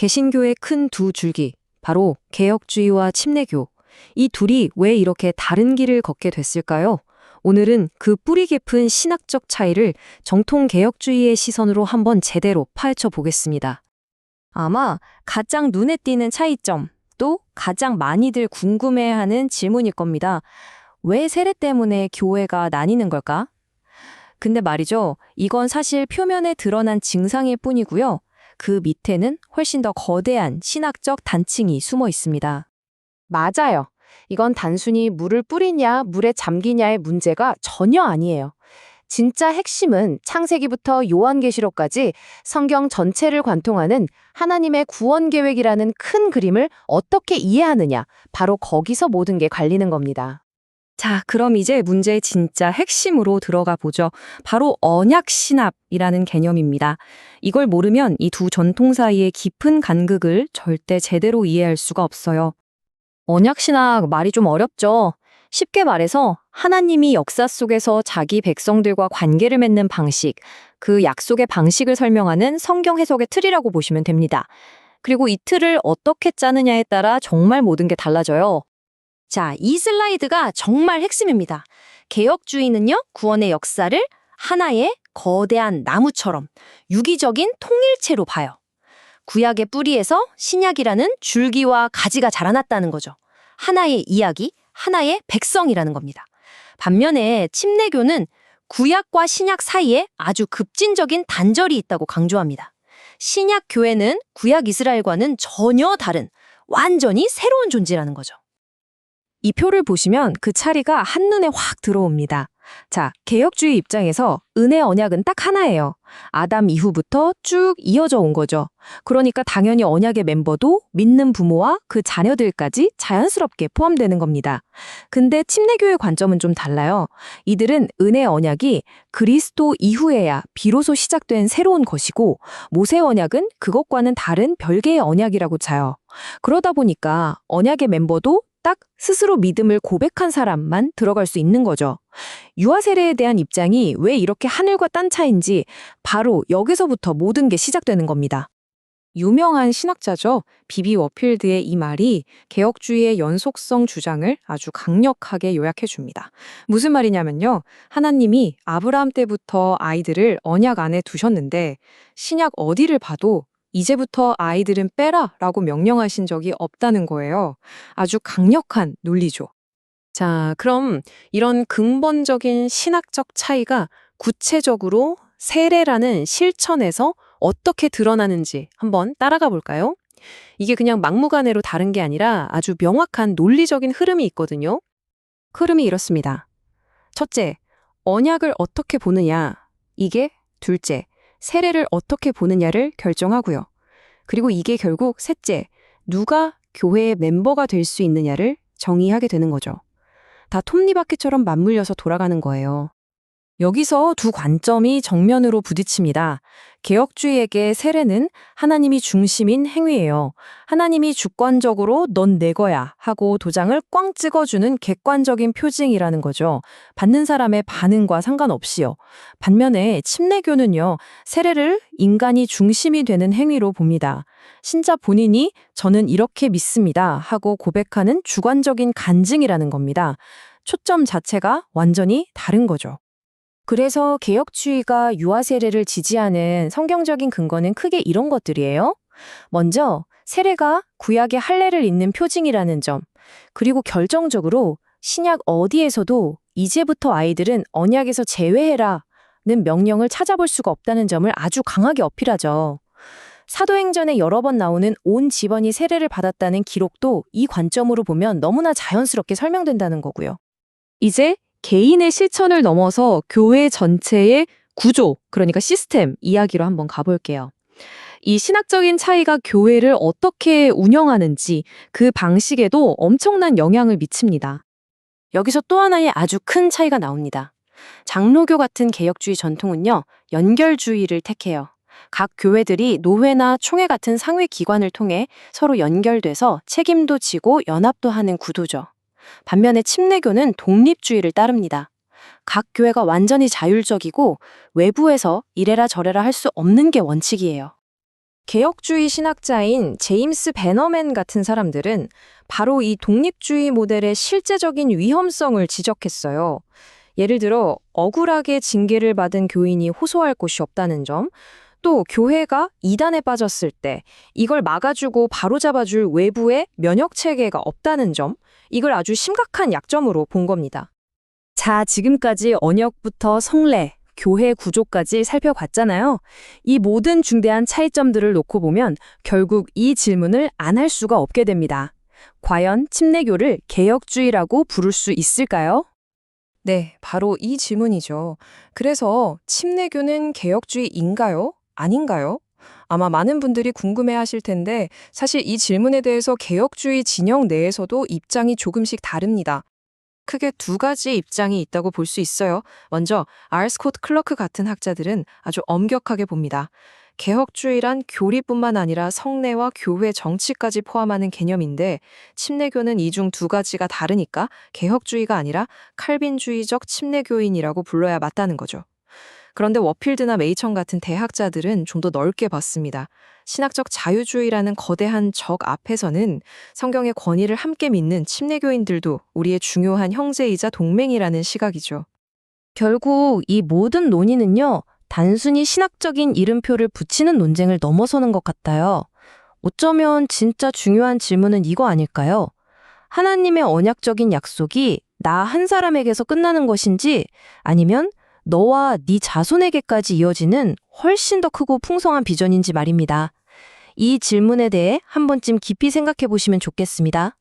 개신교의 큰 두 줄기, 바로 개혁주의와 침례교. 이 둘이 왜 이렇게 다른 길을 걷게 됐을까요? 오늘은 그 뿌리 깊은 신학적 차이를 정통 개혁주의의 시선으로 한번 제대로 파헤쳐 보겠습니다. 아마 가장 눈에 띄는 차이점, 또 가장 많이들 궁금해하는 질문일 겁니다. 왜 세례 때문에 교회가 나뉘는 걸까? 근데 말이죠. 이건 사실 표면에 드러난 증상일 뿐이고요. 그 밑에는 훨씬 더 거대한 신학적 단층이 숨어 있습니다. 맞아요. 이건 단순히 물을 뿌리냐, 물에 잠기냐의 문제가 전혀 아니에요. 진짜 핵심은 창세기부터 요한계시록까지 성경 전체를 관통하는 하나님의 구원 계획이라는 큰 그림을 어떻게 이해하느냐, 바로 거기서 모든 게 갈리는 겁니다. 자, 그럼 이제 문제의 진짜 핵심으로 들어가 보죠. 바로 언약 신합이라는 개념입니다. 이걸 모르면 이 두 전통 사이의 깊은 간극을 절대 제대로 이해할 수가 없어요. 언약 신학 말이 좀 어렵죠. 쉽게 말해서 하나님이 역사 속에서 자기 백성들과 관계를 맺는 방식, 그 약속의 방식을 설명하는 성경 해석의 틀이라고 보시면 됩니다. 그리고 이 틀을 어떻게 짜느냐에 따라 정말 모든 게 달라져요. 자, 이 슬라이드가 정말 핵심입니다. 개혁주의는요, 구원의 역사를 하나의 거대한 나무처럼 유기적인 통일체로 봐요. 구약의 뿌리에서 신약이라는 줄기와 가지가 자라났다는 거죠. 하나의 이야기, 하나의 백성이라는 겁니다. 반면에 침례교는 구약과 신약 사이에 아주 급진적인 단절이 있다고 강조합니다. 신약 교회는 구약 이스라엘과는 전혀 다른 완전히 새로운 존재라는 거죠. 이 표를 보시면 그 차이가 한눈에 확 들어옵니다. 자, 개혁주의 입장에서 은혜 언약은 딱 하나예요. 아담 이후부터 쭉 이어져 온 거죠. 그러니까 당연히 언약의 멤버도 믿는 부모와 그 자녀들까지 자연스럽게 포함되는 겁니다. 근데 침례교의 관점은 좀 달라요. 이들은 은혜 언약이 그리스도 이후에야 비로소 시작된 새로운 것이고 모세 언약은 그것과는 다른 별개의 언약이라고 차요. 그러다 보니까 언약의 멤버도 딱 스스로 믿음을 고백한 사람만 들어갈 수 있는 거죠. 유아 세례에 대한 입장이 왜 이렇게 하늘과 땅 차인지 바로 여기서부터 모든 게 시작되는 겁니다. 유명한 신학자죠. 비비 워필드의 이 말이 개혁주의의 연속성 주장을 아주 강력하게 요약해 줍니다. 무슨 말이냐면요. 하나님이 아브라함 때부터 아이들을 언약 안에 두셨는데 신약 어디를 봐도 이제부터 아이들은 빼라 라고 명령하신 적이 없다는 거예요. 아주 강력한 논리죠. 자, 그럼 이런 근본적인 신학적 차이가 구체적으로 세례라는 실천에서 어떻게 드러나는지 한번 따라가 볼까요? 이게 그냥 막무가내로 다른 게 아니라 아주 명확한 논리적인 흐름이 있거든요. 흐름이 이렇습니다. 첫째, 언약을 어떻게 보느냐. 이게 둘째, 세례를 어떻게 보느냐를 결정하고요. 그리고 이게 결국 셋째, 누가 교회의 멤버가 될 수 있느냐를 정의하게 되는 거죠. 다 톱니바퀴처럼 맞물려서 돌아가는 거예요. 여기서 두 관점이 정면으로 부딪힙니다. 개혁주의에게 세례는 하나님이 중심인 행위예요. 하나님이 주관적으로 넌 내 거야 하고 도장을 꽝 찍어주는 객관적인 표징이라는 거죠. 받는 사람의 반응과 상관없이요. 반면에 침례교는요. 세례를 인간이 중심이 되는 행위로 봅니다. 신자 본인이 저는 이렇게 믿습니다 하고 고백하는 주관적인 간증이라는 겁니다. 초점 자체가 완전히 다른 거죠. 그래서 개혁주의가 유아 세례를 지지하는 성경적인 근거는 크게 이런 것들이에요. 먼저 세례가 구약의 할례를 잇는 표징이라는 점, 그리고 결정적으로 신약 어디에서도 이제부터 아이들은 언약에서 제외해라는 명령을 찾아볼 수가 없다는 점을 아주 강하게 어필하죠. 사도행전에 여러 번 나오는 온 집안이 세례를 받았다는 기록도 이 관점으로 보면 너무나 자연스럽게 설명된다는 거고요. 이제 개인의 실천을 넘어서 교회 전체의 구조, 그러니까 시스템 이야기로 한번 가볼게요. 이 신학적인 차이가 교회를 어떻게 운영하는지 그 방식에도 엄청난 영향을 미칩니다. 여기서 또 하나의 아주 큰 차이가 나옵니다. 장로교 같은 개혁주의 전통은요, 연결주의를 택해요. 각 교회들이 노회나 총회 같은 상위 기관을 통해 서로 연결돼서 책임도 지고 연합도 하는 구도죠. 반면에 침례교는 독립주의를 따릅니다. 각 교회가 완전히 자율적이고 외부에서 이래라 저래라 할 수 없는 게 원칙이에요. 개혁주의 신학자인 제임스 베너맨 같은 사람들은 바로 이 독립주의 모델의 실제적인 위험성을 지적했어요. 예를 들어 억울하게 징계를 받은 교인이 호소할 곳이 없다는 점, 또 교회가 이단에 빠졌을 때 이걸 막아주고 바로잡아줄 외부의 면역 체계가 없다는 점, 이걸 아주 심각한 약점으로 본 겁니다. 자, 지금까지 언역부터 성례, 교회 구조까지 살펴봤잖아요. 이 모든 중대한 차이점들을 놓고 보면 결국 이 질문을 안 할 수가 없게 됩니다. 과연 침례교를 개혁주의라고 부를 수 있을까요? 네, 바로 이 질문이죠. 그래서 침례교는 개혁주의인가요? 아닌가요? 아마 많은 분들이 궁금해 하실 텐데 사실 이 질문에 대해서 개혁주의 진영 내에서도 입장이 조금씩 다릅니다. 크게 두 가지 입장이 있다고 볼 수 있어요. 먼저 알 스콧 클러크 같은 학자들은 아주 엄격하게 봅니다. 개혁주의란 교리뿐만 아니라 성례와 교회 정치까지 포함하는 개념인데 침례교는 이 중 두 가지가 다르니까 개혁주의가 아니라 칼빈주의적 침례교인이라고 불러야 맞다는 거죠. 그런데 워필드나 메이천 같은 대학자들은 좀 더 넓게 봤습니다. 신학적 자유주의라는 거대한 적 앞에서는 성경의 권위를 함께 믿는 침례교인들도 우리의 중요한 형제이자 동맹이라는 시각이죠. 결국 이 모든 논의는요, 단순히 신학적인 이름표를 붙이는 논쟁을 넘어서는 것 같아요. 어쩌면 진짜 중요한 질문은 이거 아닐까요? 하나님의 언약적인 약속이 나 한 사람에게서 끝나는 것인지 아니면 너와 네 자손에게까지 이어지는 훨씬 더 크고 풍성한 비전인지 말입니다. 이 질문에 대해 한 번쯤 깊이 생각해 보시면 좋겠습니다.